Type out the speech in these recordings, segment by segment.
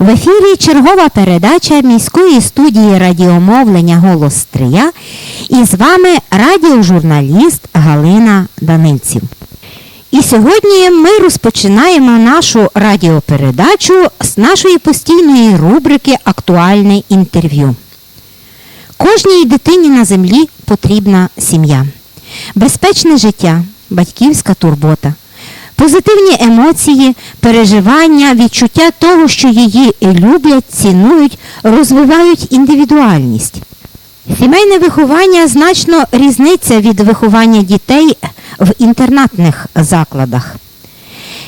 В ефірі чергова передача міської студії радіомовлення Голос Стрия і з вами радіожурналіст Галина Данильців. І сьогодні ми розпочинаємо нашу радіопередачу з нашої постійної рубрики Актуальне інтерв'ю. Кожній дитині на землі потрібна сім'я, безпечне життя, батьківська турбота, позитивні емоції, переживання, відчуття того, що її люблять, цінують, розвивають індивідуальність. Сімейне виховання значно різниця від виховання дітей в інтернатних закладах.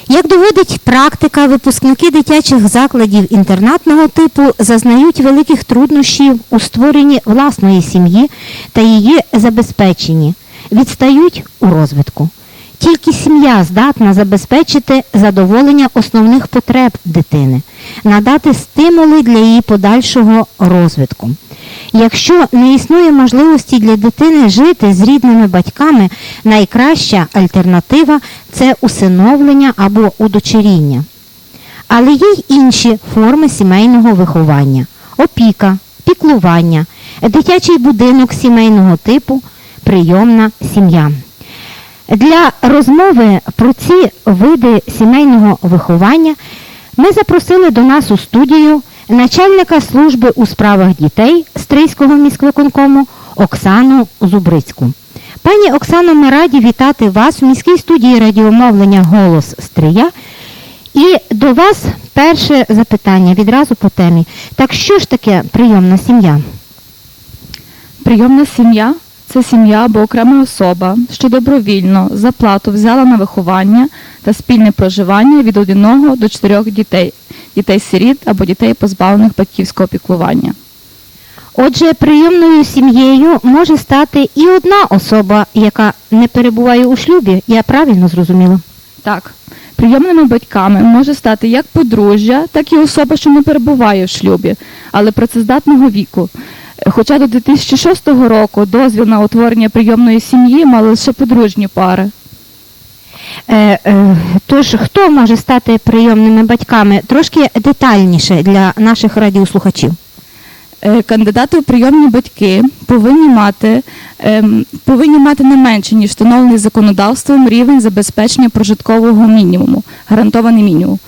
Як доводить практика, випускники дитячих закладів інтернатного типу зазнають великих труднощів у створенні власної сім'ї та її забезпеченні, відстають у розвитку. Тільки сім'я здатна забезпечити задоволення основних потреб дитини, надати стимули для її подальшого розвитку. Якщо не існує можливості для дитини жити з рідними батьками, найкраща альтернатива це усиновлення або удочеріння. Але є й інші форми сімейного виховання: опіка, піклування, дитячий будинок сімейного типу, прийомна сім'я. Для розмови про ці види сімейного виховання ми запросили до нас у студію начальника служби у справах дітей Стрийського міськвиконкому Оксану Зубрицьку. Пані Оксано, ми раді вітати вас у міській студії радіомовлення Голос Стрия. І до вас перше запитання відразу по темі. Так що ж таке прийомна сім'я? Прийомна сім'я це сім'я або окрема особа, що добровільно за плату взяла на виховання та спільне проживання від одного до чотирьох дітей, дітей-сиріт або дітей, позбавлених батьківського піклування. Отже, прийомною сім'єю може стати і одна особа, яка не перебуває у шлюбі. Я правильно зрозуміла? Так, прийомними батьками може стати як подружжя, так і особа, що не перебуває в шлюбі, але працездатного віку. Хоча до 2006 року дозвіл на утворення прийомної сім'ї мали лише подружні пари. Е, е, тож, хто може стати прийомними батьками? Трошки детальніше для наших радіослухачів. Е, Кандидати у прийомні батьки повинні мати, ем, повинні мати не менше, ніж встановлений законодавством рівень забезпечення прожиткового мінімуму, гарантований мінімум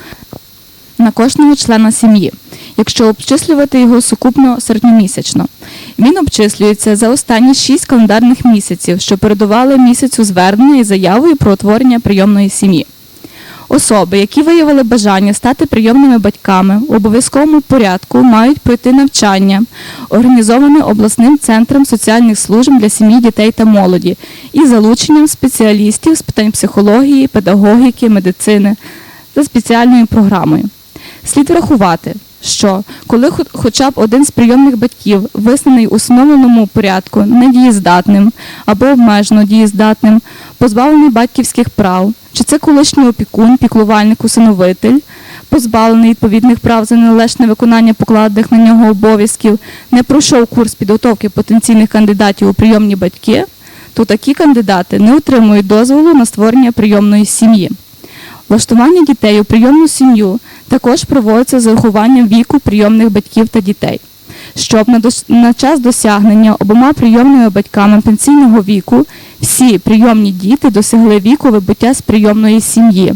на кожного члена сім'ї, якщо обчислювати його сукупно середньомісячно. Він обчислюється за останні 6 календарних місяців, що передували місяцю звернення із заявою про утворення прийомної сім'ї. Особи, які виявили бажання стати прийомними батьками, у обов'язковому порядку мають пройти навчання, організоване обласним центром соціальних служб для сім'ї, дітей та молоді, із залученням спеціалістів з питань психології, педагогіки, медицини за спеціальною програмою. Слід врахувати, що коли хоча б один з прийомних батьків визнаний у встановленому порядку недієздатним або обмежено дієздатним, позбавлений батьківських прав, чи це колишній опікун, піклувальник, усиновитель, позбавлений відповідних прав за неналежне виконання покладених на нього обов'язків, не пройшов курс підготовки потенційних кандидатів у прийомні батьки, то такі кандидати не отримують дозволу на створення прийомної сім'ї. Влаштування дітей у прийомну сім'ю також проводиться з урахуванням віку прийомних батьків та дітей. Щоб на, дос- на час досягнення обома прийомними батьками пенсійного віку всі прийомні діти досягли віку вибуття з прийомної сім'ї.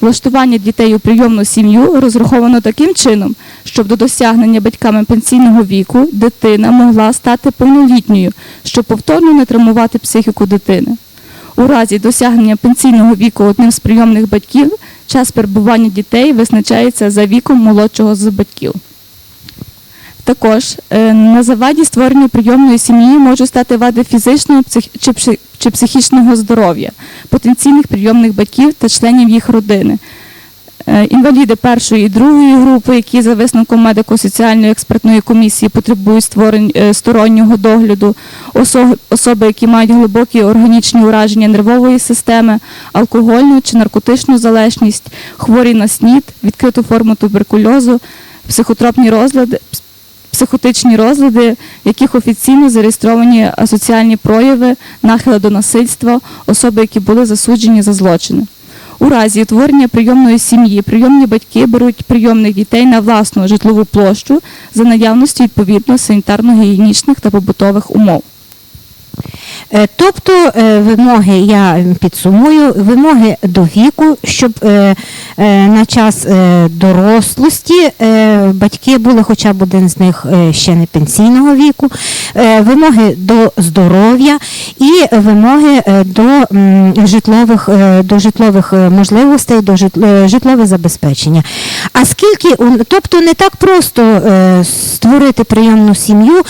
Влаштування дітей у прийомну сім'ю розраховано таким чином, щоб до досягнення батьками пенсійного віку дитина могла стати повнолітньою, щоб повторно не травмувати психіку дитини. У разі досягнення пенсійного віку одним з прийомних батьків час перебування дітей визначається за віком молодшого з батьків. Також е, на заваді створення прийомної сім'ї можуть стати вади фізичного чи психічного здоров'я, потенційних прийомних батьків та членів їх родини. Е, Інваліди першої і другої групи, які за висновком медико-соціальної експертної комісії потребують створень, е, стороннього догляду, особи, які мають глибокі органічні ураження нервової системи, алкогольну чи наркотичну залежність, хворі на СНІД, відкриту форму туберкульозу, психотропні розлади, психотичні розлади, в яких офіційно зареєстровані асоціальні прояви, нахили до насильства, особи, які були засуджені за злочини. У разі утворення прийомної сім'ї прийомні батьки беруть прийомних дітей на власну житлову площу за наявності відповідно санітарно-гігієнічних та побутових умов. Е, Тобто е, вимоги, я підсумую, вимоги до віку, щоб е, на час дорослості батьки були хоча б один з них ще не пенсійного віку, вимоги до здоров'я і вимоги до житлових, до житлових можливостей, до житлове забезпечення. А скільки, тобто не так просто створити прийомну сім'ю,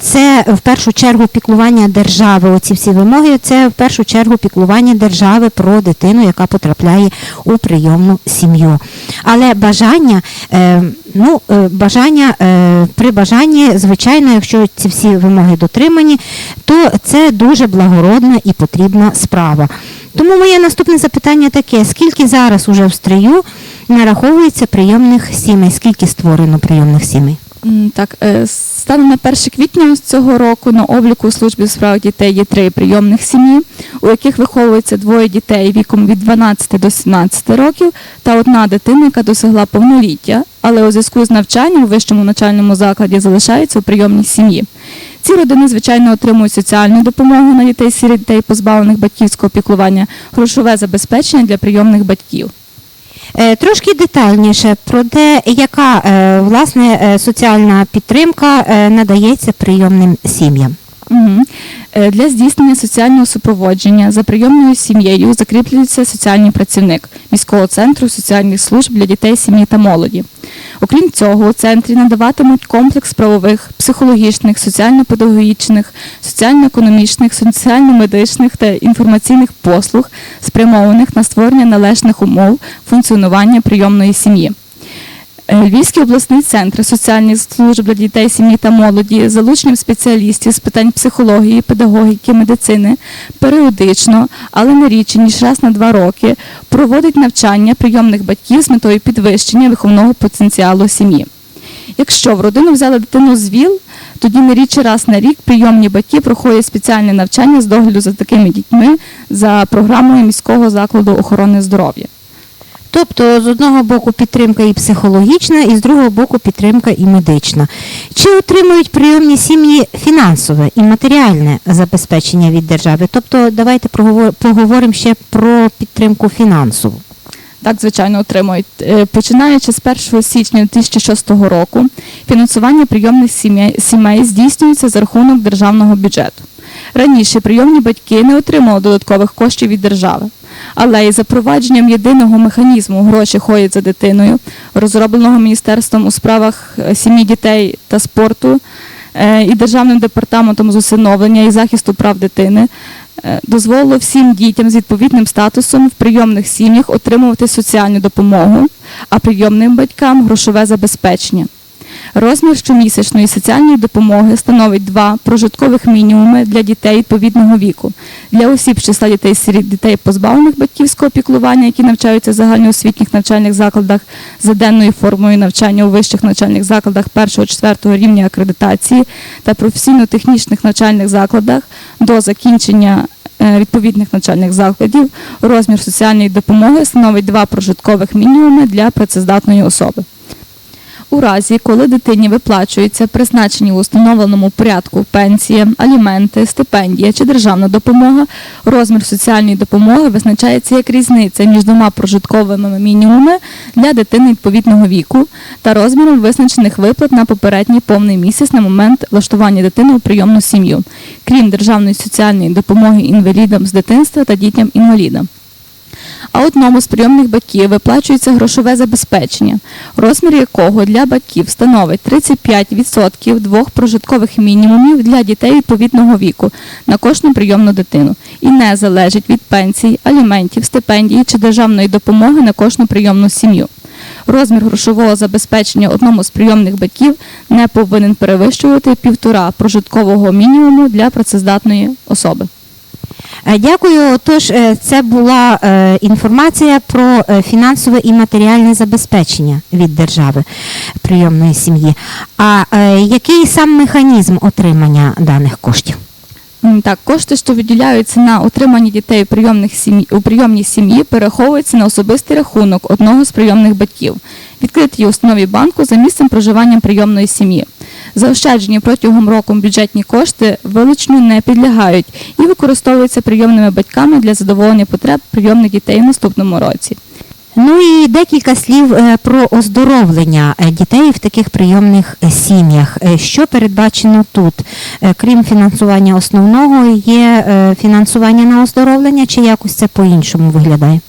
це в першу чергу піклування держави. Оці всі вимоги, це в першу чергу піклування держави про дитину, яка потрапляє у прийомну сім'ю. Але бажання, е, ну, е, бажання е, при бажанні, звичайно, якщо ці всі вимоги дотримані, то це дуже благородна і потрібна справа. Тому моє наступне запитання таке: скільки зараз уже в стрию нараховується прийомних сімей? Скільки створено прийомних сімей? Так, станом на 1 квітня з цього року на обліку у службі у справах дітей є три прийомних сім'ї, у яких виховується двоє дітей віком від 12 до 17 років та одна дитина, яка досягла повноліття, але у зв'язку з навчанням у вищому навчальному закладі залишається у прийомній сім'ї. Ці родини, звичайно, отримують соціальну допомогу на дітей сиріт дітей, позбавлених батьківського піклування, грошове забезпечення для прийомних батьків. Е, Трошки детальніше про те, яка е, власне е, соціальна підтримка надається прийомним сім'ям. Е, Для здійснення соціального супроводження за прийомною сім'єю закріплюється соціальний працівник міського центру соціальних служб для дітей, сім'ї та молоді. Окрім цього, у центрі надаватимуть комплекс правових, психологічних, соціально-педагогічних, соціально-економічних, соціально-медичних та інформаційних послуг, спрямованих на створення належних умов функціонування прийомної сім'ї. Е, Львівський обласний центр соціальних служб для дітей, сім'ї та молоді залученням спеціалістів з питань психології, педагогіки, медицини періодично, але не рідше ніж раз на два роки, проводить навчання прийомних батьків з метою підвищення виховного потенціалу сім'ї. Якщо в родину взяли дитину з ВІЛ, тоді не рідше раз на рік прийомні батьки проходять спеціальне навчання з догляду за такими дітьми за програмою міського закладу охорони здоров'я. Тобто, з одного боку підтримка і психологічна, і з другого боку підтримка і медична. Чи отримують прийомні сім'ї фінансове і матеріальне забезпечення від держави? Тобто, давайте поговоримо ще про підтримку фінансову. Так, звичайно, отримують. Е, Починаючи з 1 січня 2006 року, фінансування прийомних сімей, здійснюється за рахунок державного бюджету. Раніше прийомні батьки не отримали додаткових коштів від держави. Але із запровадженням єдиного механізму гроші ходять за дитиною, розробленого Міністерством у справах е, сім'ї дітей та спорту е, і Державним департаментом з усиновлення і захисту прав дитини, е, дозволило всім дітям з відповідним статусом в прийомних сім'ях отримувати соціальну допомогу, а прийомним батькам грошове забезпечення. Розмір щомісячної соціальної допомоги становить два прожиткових мінімуми для дітей відповідного віку. Для осіб з числа дітей сиріт дітей позбавлених батьківського піклування, які навчаються в загальноосвітніх навчальних закладах за денною формою навчання у вищих навчальних закладах 1-4 рівня акредитації та професійно-технічних навчальних закладах до закінчення е, відповідних навчальних закладів розмір соціальної допомоги становить два прожиткових мінімуми для працездатної особи. У разі, коли дитині виплачуються призначені в установленому порядку пенсія, аліменти, стипендія чи державна допомога, розмір соціальної допомоги визначається як різниця між двома прожитковими мінімумами для дитини відповідного віку та розміром визначених виплат на попередній повний місяць на момент влаштування дитини у прийомну сім'ю, крім державної соціальної допомоги інвалідам з дитинства та дітям інвалідам. А одному з прийомних батьків виплачується грошове забезпечення, розмір якого для батьків становить 35% двох прожиткових мінімумів для дітей відповідного віку на кожну прийомну дитину і не залежить від пенсій, аліментів, стипендії чи державної допомоги на кожну прийомну сім'ю. Розмір грошового забезпечення одному з прийомних батьків не повинен перевищувати півтора прожиткового мінімуму для працездатної особи. Е, Дякую. Отож, е, це була е, інформація про фінансове і матеріальне забезпечення від держави прийомної сім'ї. А який сам механізм отримання даних коштів? Так, кошти, що виділяються на утримання дітей у прийомній сім'ї, перераховуються на особистий рахунок одного з прийомних батьків, відкритій установі банку за місцем проживання прийомної сім'ї. Заощаджені протягом року бюджетні кошти вилученню не підлягають і використовуються прийомними батьками для задоволення потреб прийомних дітей в наступному році. Ну і декілька слів е, про оздоровлення е, дітей в таких прийомних е, сім'ях. Що передбачено тут? Крім фінансування основного, є фінансування на оздоровлення, чи якось це по-іншому виглядає?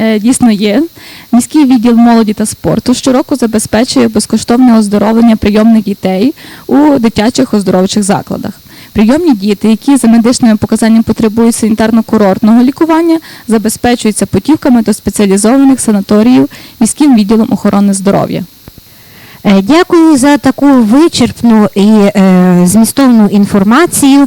Е, Дійсно є. Міський відділ молоді та спорту щороку забезпечує безкоштовне оздоровлення прийомних дітей у дитячих оздоровчих закладах. Прийомні діти, які за медичними показаннями потребують санітарно-курортного лікування, забезпечуються путівками до спеціалізованих санаторіїв міським відділом охорони здоров'я. Е, Дякую за таку вичерпну і е, змістовну інформацію.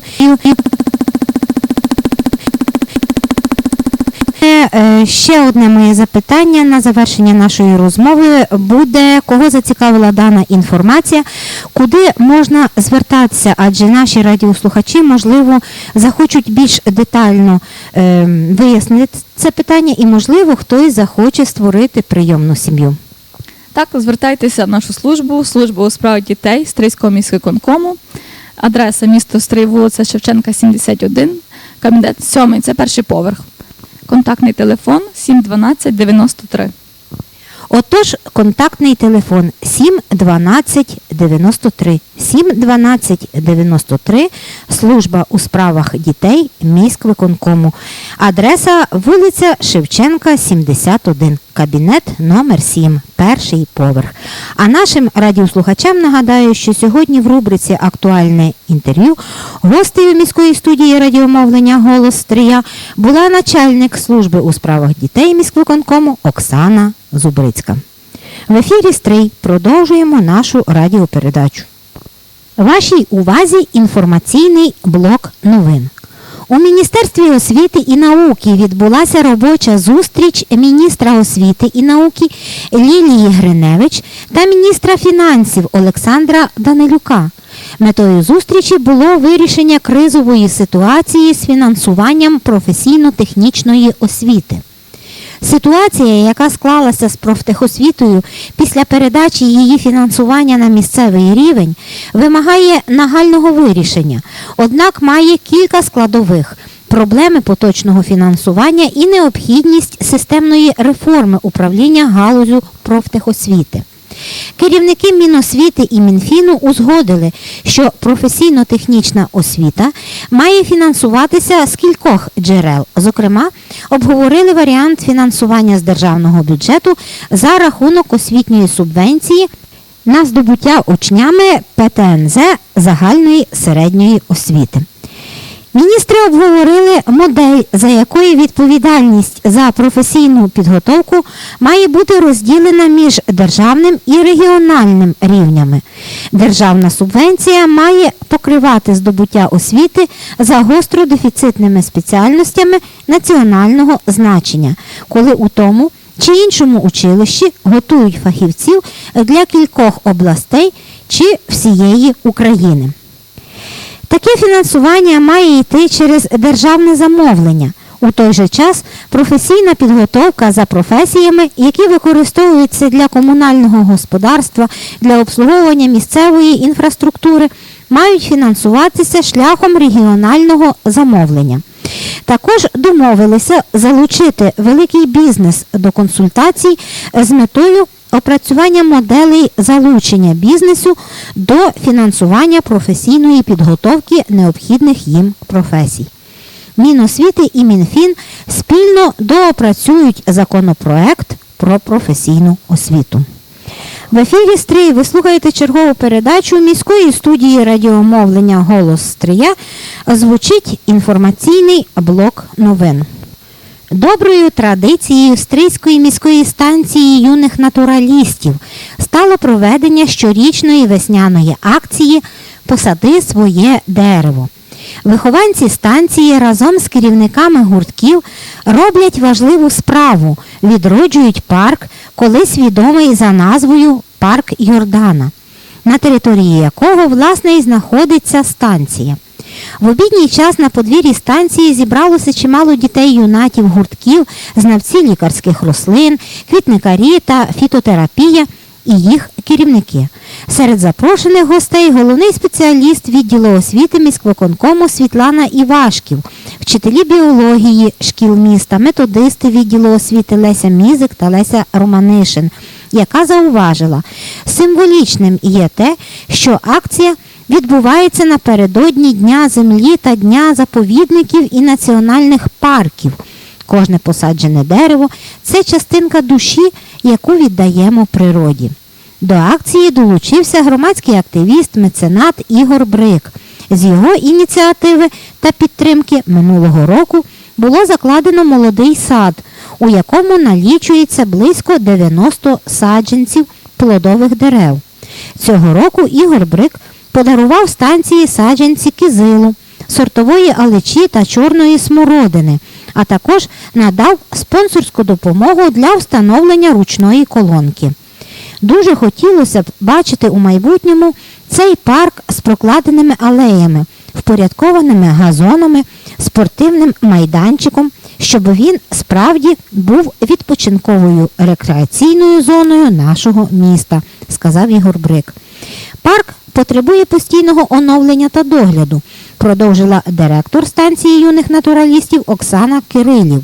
Ще одне моє запитання на завершення нашої розмови буде, кого зацікавила дана інформація, куди можна звертатися, адже наші радіослухачі, можливо, захочуть більш детально е, вияснити це питання, і, можливо, хтось захоче створити прийомну сім'ю. Так, звертайтеся в нашу службу, службу у справах дітей Стрийського міськвиконкому. Адреса місто Стрий, вулиця Шевченка, 71, кабінет 7, це перший поверх. Контактний телефон 712 93. Отож, контактний телефон 7 12 93 7 12 93, служба у справах дітей міськвиконкому. Адреса вулиця Шевченка, 71, кабінет номер 7, перший поверх. А нашим радіослухачам нагадаю, що сьогодні в рубриці Актуальне інтерв'ю гостею міської студії радіомовлення Голос Стрия була начальник служби у справах дітей міськвиконкому Оксана Зубрицька. В ефірі Стрий продовжуємо нашу радіопередачу. Вашій увазі інформаційний блок новин. У Міністерстві освіти і науки відбулася робоча зустріч міністра освіти і науки Лілії Гриневич та міністра фінансів Олександра Данилюка. Метою зустрічі було вирішення кризової ситуації з фінансуванням професійно-технічної освіти. Ситуація, яка склалася з профтехосвітою після передачі її фінансування на місцевий рівень, вимагає нагального вирішення, однак має кілька складових. Проблеми поточного фінансування і необхідність системної реформи управління галузю профтехосвіти. Керівники Міносвіти і Мінфіну узгодили, що професійно-технічна освіта має фінансуватися з кількох джерел. Зокрема, обговорили варіант фінансування з державного бюджету за рахунок освітньої субвенції на здобуття учнями ПТНЗ загальної середньої освіти. Міністри обговорили модель, за якою відповідальність за професійну підготовку має бути розділена між державним і регіональним рівнями. Державна субвенція має покривати здобуття освіти за гостро дефіцитними спеціальностями національного значення, коли у тому чи іншому училищі готують фахівців для кількох областей чи всієї України. Таке фінансування має йти через державне замовлення. У той же час професійна підготовка за професіями, які використовуються для комунального господарства, для обслуговування місцевої інфраструктури, мають фінансуватися шляхом регіонального замовлення. Також домовилися залучити великий бізнес до консультацій з метою опрацювання моделей залучення бізнесу до фінансування професійної підготовки необхідних їм професій. Міносвіти і Мінфін спільно доопрацюють законопроект про професійну освіту. В ефірі Стрий ви слухаєте чергову передачу міської студії радіомовлення Голос Стрия. Звучить інформаційний блок новин. Доброю традицією Стрийської міської станції юних натуралістів стало проведення щорічної весняної акції Посади своє дерево. Вихованці станції разом з керівниками гуртків роблять важливу справу, відроджують парк, колись відомий за назвою Парк Йордана, на території якого власне і знаходиться станція. В обідній час на подвір'ї станції зібралося чимало дітей юнатів гуртків, знавці лікарських рослин, квітникарі та фітотерапія і їх керівники. Серед запрошених гостей головний спеціаліст відділу освіти міськвиконкому Світлана Івашків, вчителі біології шкіл міста, методисти відділу освіти Леся Мізик та Леся Романишин, яка зауважила, символічним є те, що акція відбувається напередодні Дня землі та Дня заповідників і національних парків. Кожне посаджене дерево це частинка душі, яку віддаємо природі. До акції долучився громадський активіст, меценат Ігор Брик. З його ініціативи та підтримки минулого року було закладено молодий сад, у якому налічується близько 90 саджанців плодових дерев. Цього року Ігор Брик подарував станції саджанці кизилу, сортової алечі та чорної смородини, а також надав спонсорську допомогу для встановлення ручної колонки. Дуже хотілося б бачити у майбутньому цей парк з прокладеними алеями, впорядкованими газонами, спортивним майданчиком, щоб він справді був відпочинковою рекреаційною зоною нашого міста, сказав Ігор Брик. Парк потребує постійного оновлення та догляду, продовжила директор станції юних натуралістів Оксана Кирилів.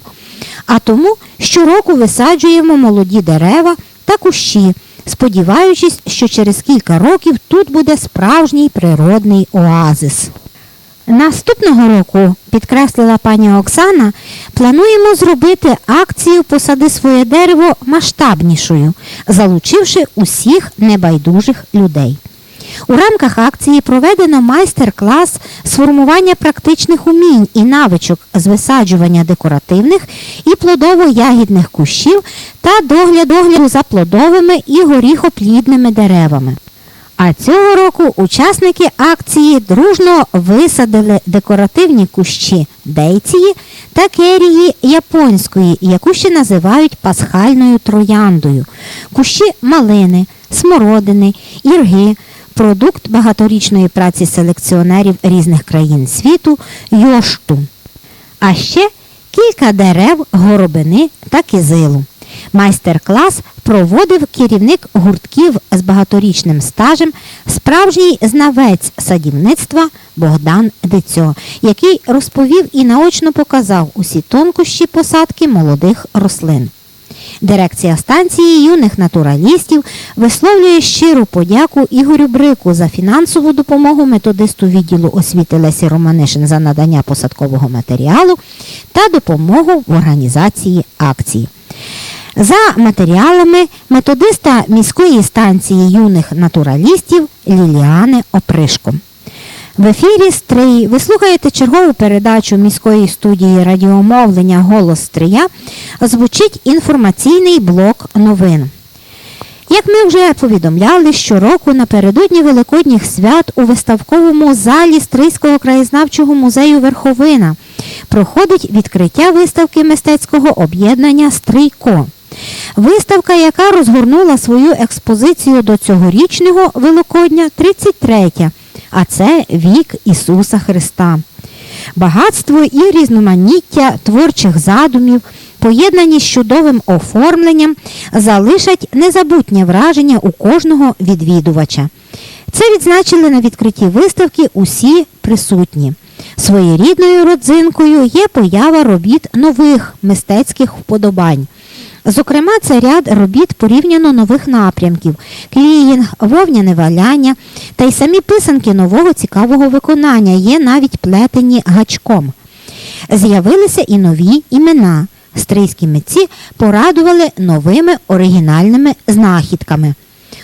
А тому щороку висаджуємо молоді дерева та кущі, сподіваючись, що через кілька років тут буде справжній природний оазис. Наступного року, підкреслила пані Оксана, плануємо зробити акцію Посади своє дерево масштабнішою, залучивши усіх небайдужих людей. У рамках акції проведено майстер-клас з формування практичних умінь і навичок з висаджування декоративних і плодово-ягідних кущів та догляду за плодовими і горіхоплідними деревами. А цього року учасники акції дружно висадили декоративні кущі дейції та керії японської, яку ще називають пасхальною трояндою, кущі малини, смородини, ірги, продукт багаторічної праці селекціонерів різних країн світу йошту. А ще кілька дерев горобини та кизилу. Майстер-клас проводив керівник гуртків з багаторічним стажем, справжній знавець садівництва Богдан Дицьо, який розповів і наочно показав усі тонкощі посадки молодих рослин. Дирекція станції юних натуралістів висловлює щиру подяку Ігорю Брику за фінансову допомогу методисту відділу освіти Лесі Романишин за надання посадкового матеріалу та допомогу в організації акції. За матеріалами методиста міської станції юних натуралістів Ліліани Опришко. В ефірі Стрий ви слухаєте чергову передачу міської студії радіомовлення Голос Стрия. Звучить інформаційний блок новин. Як ми вже повідомляли, щороку напередодні Великодніх свят у виставковому залі Стрийського краєзнавчого музею Верховина проходить відкриття виставки мистецького об'єднання Стрийко. Виставка, яка розгорнула свою експозицію до цьогорічного Великодня 33, а це вік Ісуса Христа. Багатство і різноманіття творчих задумів, поєднані з чудовим оформленням, залишать незабутнє враження у кожного відвідувача. Це відзначили на відкритті виставки усі присутні. Своєрідною родзинкою є поява робіт нових мистецьких вподобань. Зокрема, це ряд робіт порівняно нових напрямків, кліїнг, вовняне валяння та й самі писанки нового цікавого виконання є навіть плетені гачком. З'явилися і нові імена. Стрийські митці порадували новими оригінальними знахідками.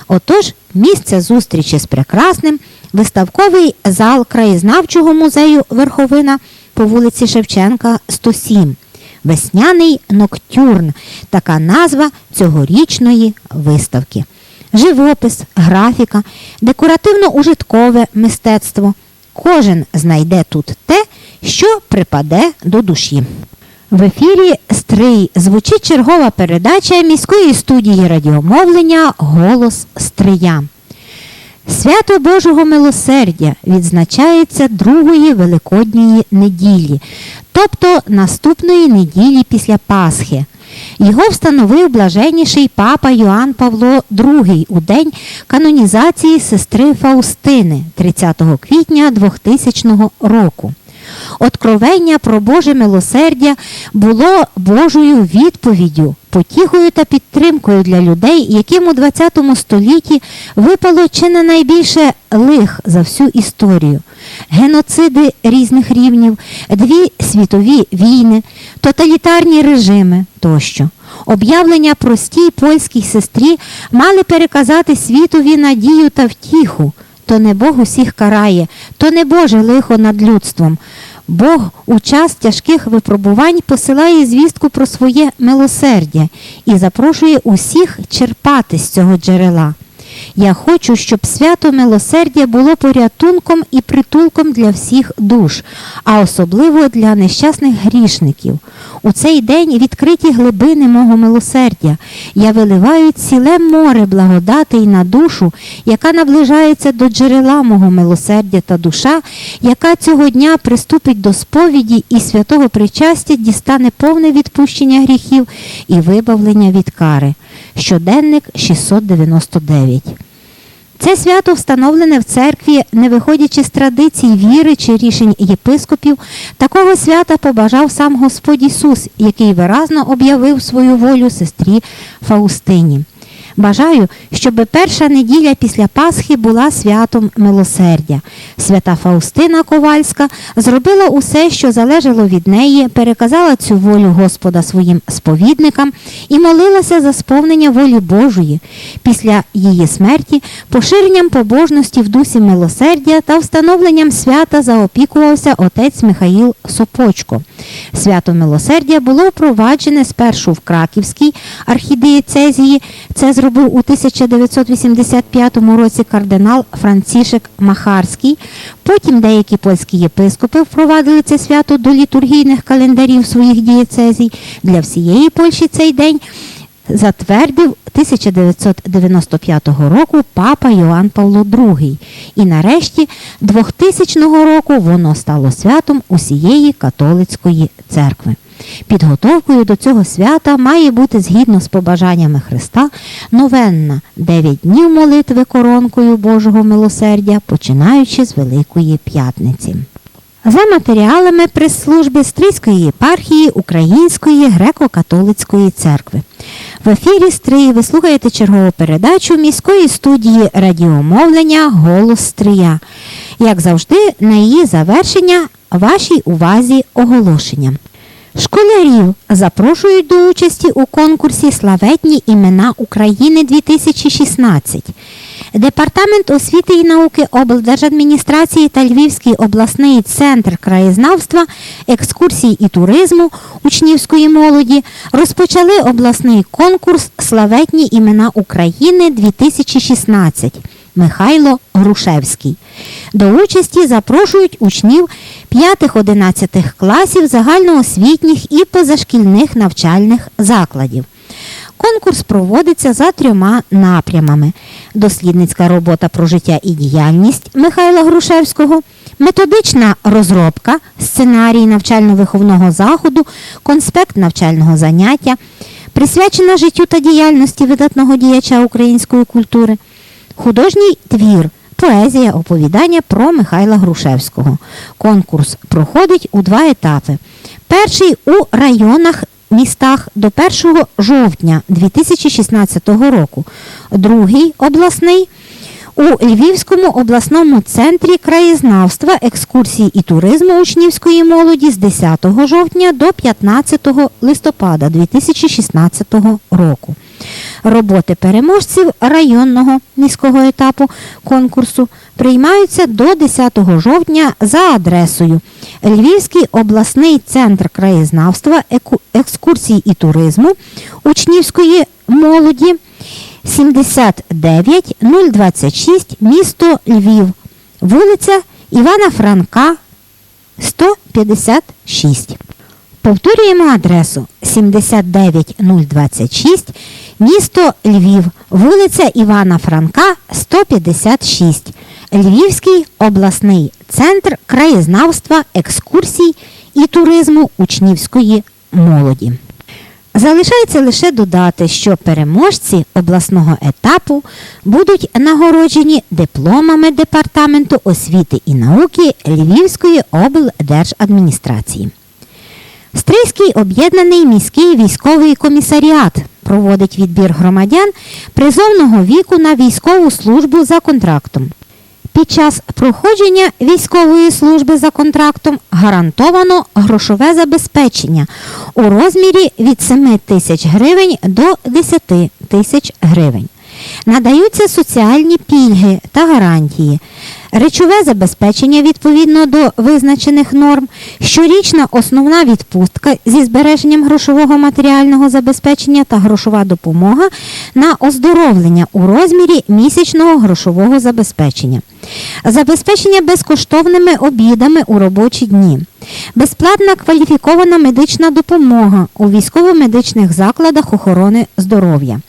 Отож, місце зустрічі з прекрасним виставковий зал краєзнавчого музею Верховина по вулиці Шевченка 107. Весняний ноктюрн така назва цьогорічної виставки. Живопис, графіка, декоративно-ужиткове мистецтво. Кожен знайде тут те, що припаде до душі. В ефірі Стрий звучить чергова передача міської студії радіомовлення Голос Стрия. Свято Божого милосердя відзначається другої Великодньої неділі, тобто наступної неділі після Пасхи. Його встановив блаженніший папа Йоанн Павло II у день канонізації сестри Фаустини 30 квітня 2000 року. Откровення про Боже милосердя було Божою відповіддю, потіхою та підтримкою для людей, яким у ХХ столітті випало чи не найбільше лих за всю історію. Геноциди різних рівнів, дві світові війни, тоталітарні режими тощо. Об'явлення простій польській сестрі мали переказати світові надію та втіху. То не Бог усіх карає, то не Боже лихо над людством. Бог у час тяжких випробувань посилає звістку про своє милосердя і запрошує усіх черпати з цього джерела. Я хочу, щоб свято милосердя було порятунком і притулком для всіх душ, а особливо для нещасних грішників. У цей день відкриті глибини мого милосердя. Я виливаю ціле море благодатей на душу, яка наближається до джерела мого милосердя та душа, яка цього дня приступить до сповіді і святого причастя дістане повне відпущення гріхів і вибавлення від кари. Щоденник 699. Це свято встановлене в церкві, не виходячи з традицій віри чи рішень єпископів. Такого свята побажав сам Господь Ісус, який виразно об'явив свою волю сестрі Фаустині. Бажаю, щоб перша неділя після Пасхи була святом милосердя. Свята Фаустина Ковальська зробила усе, що залежало від неї, переказала цю волю Господа своїм сповідникам і молилася за сповнення волі Божої. Після її смерті поширенням побожності в дусі милосердя та встановленням свята заопікувався отець Михаїл Сопочко. Свято милосердя було впроваджене спершу в Краківській архідієцезії. Це зробив у 1985 році кардинал Францішек Махарський. Потім деякі польські єпископи впровадили це свято до літургійних календарів своїх дієцезій. Для всієї Польщі цей день затвердив 1995 року папа Йоанн Павло II. І нарешті 2000 року воно стало святом усієї католицької церкви. Підготовкою до цього свята має бути згідно з побажаннями Христа новенна 9 днів молитви коронкою Божого милосердя, починаючи з Великої П'ятниці. За матеріалами прес-служби Стрийської єпархії Української греко-католицької церкви. В ефірі Стрії ви слухаєте чергову передачу міської студії радіомовлення Голос Стрия. Як завжди, на її завершення вашій увазі оголошення. Школярів запрошують до участі у конкурсі Славетні імена України 2016. Департамент освіти і науки облдержадміністрації та Львівський обласний центр краєзнавства, екскурсій і туризму учнівської молоді розпочали обласний конкурс Славетні імена України 2016. Михайло Грушевський. До участі запрошують учнів 5-11 класів загальноосвітніх і позашкільних навчальних закладів. Конкурс проводиться за трьома напрямами: дослідницька робота про життя і діяльність Михайла Грушевського, методична розробка, сценарій навчально-виховного заходу, конспект навчального заняття, присвячена життю та діяльності видатного діяча української культури, художній твір. Поезія оповідання про Михайла Грушевського. Конкурс проходить у два етапи. Перший у районах містах до 1 жовтня 2016 року, другий обласний У Львівському обласному центрі краєзнавства, екскурсії і туризму учнівської молоді з 10 жовтня до 15 листопада 2016 року. Роботи переможців районного міського етапу конкурсу приймаються до 10 жовтня за адресою Львівський обласний центр краєзнавства, екскурсій і туризму учнівської молоді 79 026 місто Львів, вулиця Івана Франка, 156. Повторюємо адресу 79026, місто Львів, вулиця Івана Франка, 156. Львівський обласний центр краєзнавства, екскурсій і туризму учнівської молоді. Залишається лише додати, що переможці обласного етапу будуть нагороджені дипломами Департаменту освіти і науки Львівської облдержадміністрації. Стрийський об'єднаний міський військовий комісаріат проводить відбір громадян призовного віку на військову службу за контрактом. Під час проходження військової служби за контрактом гарантовано грошове забезпечення у розмірі від 7 тисяч гривень до 10 тисяч гривень. Надаються соціальні пільги та гарантії, речове забезпечення відповідно до визначених норм, щорічна основна відпустка зі збереженням грошового матеріального забезпечення та грошова допомога на оздоровлення у розмірі місячного грошового забезпечення, забезпечення безкоштовними обідами у робочі дні, безплатна кваліфікована медична допомога у військово-медичних закладах охорони здоров'я.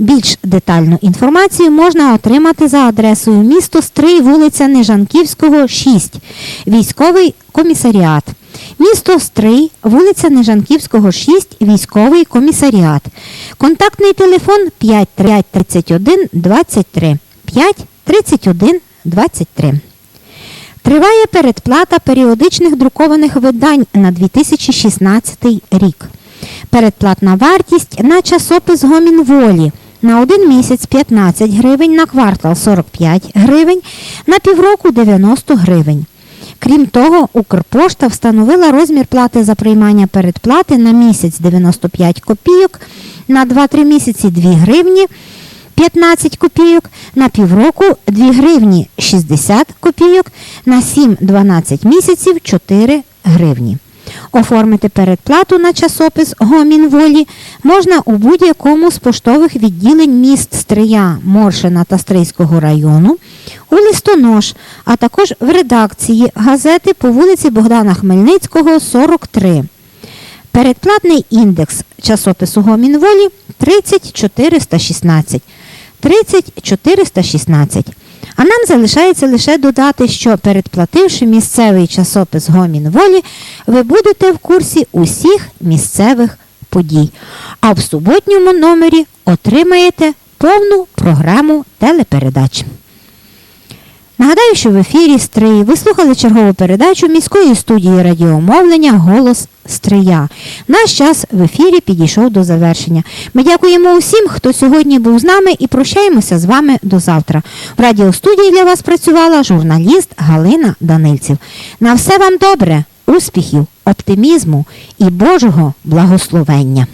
Більш детальну інформацію можна отримати за адресою місто Стрий, вулиця Нежанківського, 6, військовий комісаріат. Місто Стрий, вулиця Нежанківського, 6, військовий комісаріат. Контактний телефон 5531 23 5 31 23. Триває передплата періодичних друкованих видань на 2016 рік. Передплатна вартість на часопис Гомін волі на один місяць 15 гривень, на квартал 45 гривень, на півроку 90 гривень. Крім того, Укрпошта встановила розмір плати за приймання передплати на місяць 95 копійок, на 2-3 місяці 2 гривні 15 копійок, на півроку 2 гривні 60 копійок, на 7-12 місяців 4 гривні. Оформити передплату на часопис Гомін волі можна у будь-якому з поштових відділень міст Стрия, Моршина та Стрийського району, у листонож, а також в редакції газети по вулиці Богдана Хмельницького, 43. Передплатний індекс часопису Гомін волі 30416. 30416. А нам залишається лише додати, що передплативши місцевий часопис Гомін волі, ви будете в курсі усіх місцевих подій. А в суботньому номері отримаєте повну програму телепередач. Нагадаю, що в ефірі Стрий ви слухали чергову передачу міської студії радіомовлення Голос Стрия. Наш час в ефірі підійшов до завершення. Ми дякуємо усім, хто сьогодні був з нами, і прощаємося з вами до завтра. В радіостудії для вас працювала журналіст Галина Данильців. На все вам добре, успіхів, оптимізму і Божого благословення.